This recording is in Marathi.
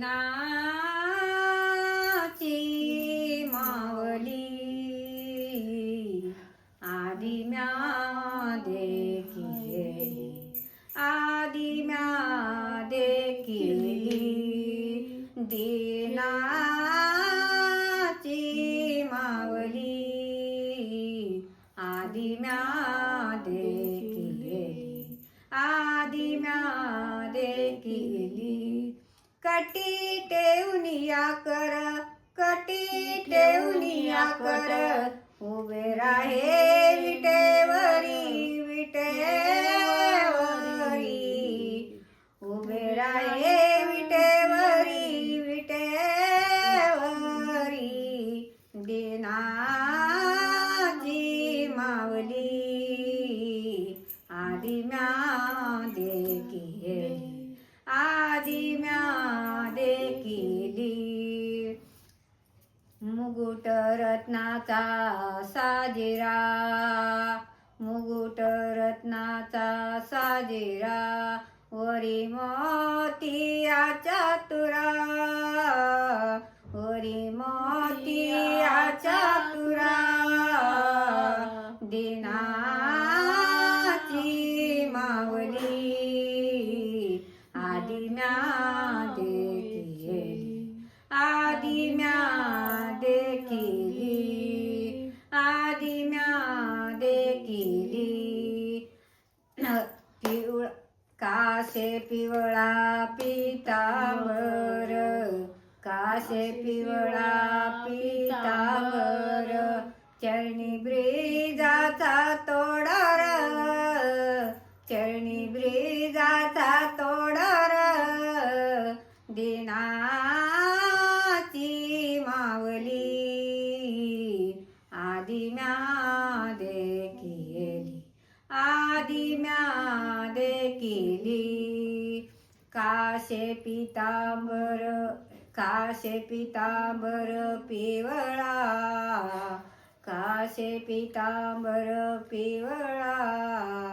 नाची मावली आदि म्या देखिली आदि म्या देखिली दिनाची मावली आदि म्या देखिली आदि म्या देखिली कटी टेवनिया कर कटी टेवनिया कर। उभे राहे विटेवरी विटेवरी उभे राहे विटेवरी विटेवरी दिनाची मावली आदि म्या देखिली मुकुट रत्नाचा साजिरा. मुकुट रत्नाचा साजिरा. वरी मोतिया चातुरा वरी मोतिया तुरा. दिनाची मावली. आदिम्या देती आदिम्या म्या केली पिवळ काशे पिवळा पितावर काशे पिवळा पितावर चरणी ब्रिजाचा तोडार चरणी ब्रिजाचा तोडार दिना आदि म्या देखिली काशे पितांबर काशे पितांबर पिवळा. काशे पितांबर पिवळा.